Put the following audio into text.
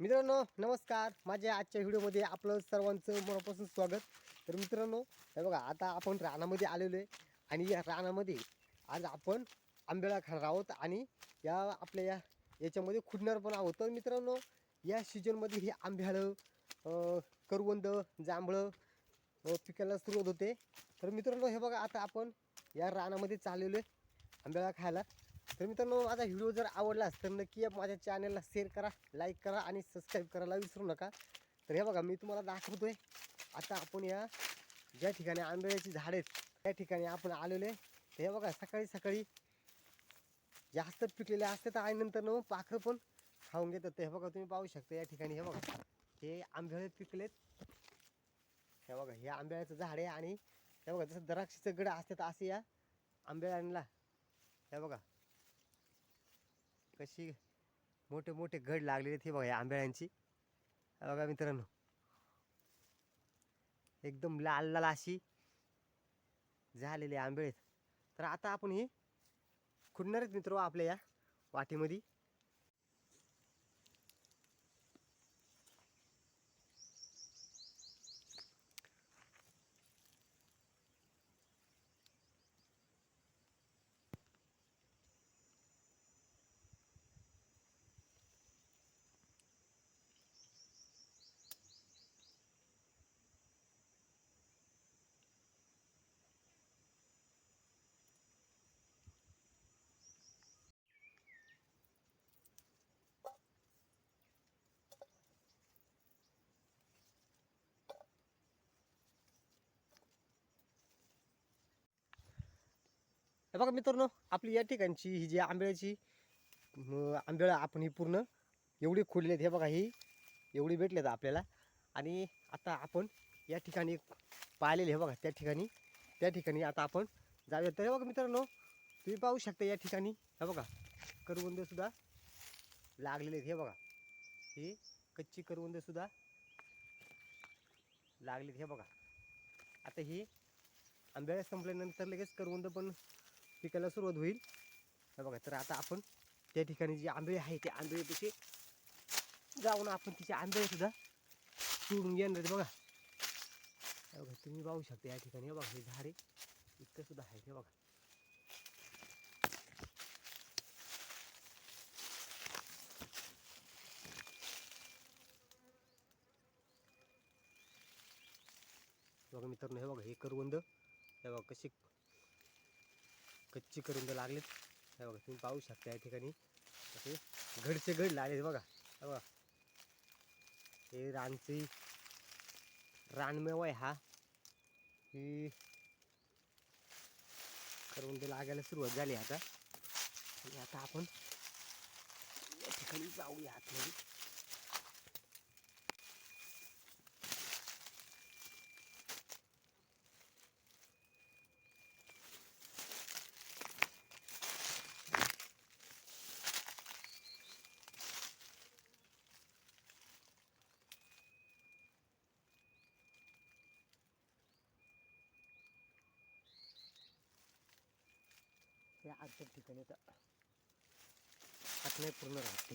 मित्रांनो नमस्कार. माझ्या आजच्या व्हिडिओमध्ये आपलं सर्वांचं मनापासून स्वागत. तर मित्रांनो हे बघा आता आपण रानामध्ये आलेलो आहे आणि या रानामध्ये आज आपण आंबेळा खाणार आहोत आणि या आपल्या या याच्यामध्ये खुडणार पण आहोत. तर मित्रांनो या सीजनमध्ये हे आंब्याळं करवंद जांभळं पिकायला सुरुवात होते. तर मित्रांनो हे बघा आता आपण या रानामध्ये चाललेलो आहे आंब्याळा खायला. तर मित्रांनो माझा व्हिडिओ जर आवडला तर नक्की माझ्या चॅनलला शेअर करा लाईक करा आणि सबस्क्राईब करायला विसरू नका. तर हे बघा मी तुम्हाला दाखवतोय. आता आपण या ज्या ठिकाणी आंब्याची झाड आहेत त्या ठिकाणी आपण आलेलो आहे. तर हे बघा सकाळी सकाळी जास्त पिकलेले असतात आणि नंतर न पाखरं पण खाऊन घेतात. तर हे बघा तुम्ही पाहू शकता या ठिकाणी हे बघा. हे आंब्याळे पिकलेत. हे बघा हे आंब्याचं झाड आहे आणि हे बघा जसं द्राक्षीचं गड असतात असे या आंब्याळ्यांना हे बघा. कशी मोठे मोठे घड लागलेले आहेत बघा या आंब्याळ्यांची. बघा मित्रांनो. एकदम लाल लाल अशी झालेली आंबे तर आता आपण हे खुडणार आहेत मित्र हो, आपल्या या वाटीमध्ये. बघा मित्रांनो आपली या ठिकाणची ही जी आंब्याची आंबेळं आपण ही पूर्ण एवढी खोडलेत हे बघा ही एवढी भेटलेत आपल्याला. आणि आता आपण या ठिकाणी पाहिलेले हे बघा त्या ठिकाणी त्या ठिकाणी आता आपण जाऊया. तर हे बघा मित्रांनो तुम्ही पाहू शकता या ठिकाणी हे बघा करवंदसुद्धा लागलेले आहेत हे बघा. हे कच्ची करवंदसुद्धा लागलेत हे बघा. आता ही आंब्याळ्या संपल्यानंतर लगेच करवंद पण पिकायला सुरुवात होईल. बघा तर आता आपण त्या ठिकाणी जे आंबे आहे ते आंबेपाशी जाऊन आपण तिचे आंबे सुद्धा तोडून घेणार आहेत बघा. बघा तुम्ही पाहू शकता या ठिकाणी. हे बघा हे झाडे इतकं सुद्धा आहे हे बघा. बघा मित्रांनो हे बघा हे करवंद. हे बघा कशी कच्ची करून करवंद लागलेत. हे बघा तुम्ही पाहू शकता या ठिकाणी. असे घडचे घड लागले बघा. हे बघा. हे रानची रानमेवा आहे हा ही करवंद लागायला सुरुवात झाली आता. आणि आता आपण या ठिकाणी जाऊया आतमध्ये. हे आजच्या ठिकाणी आता आत नाही पूर्ण राहते.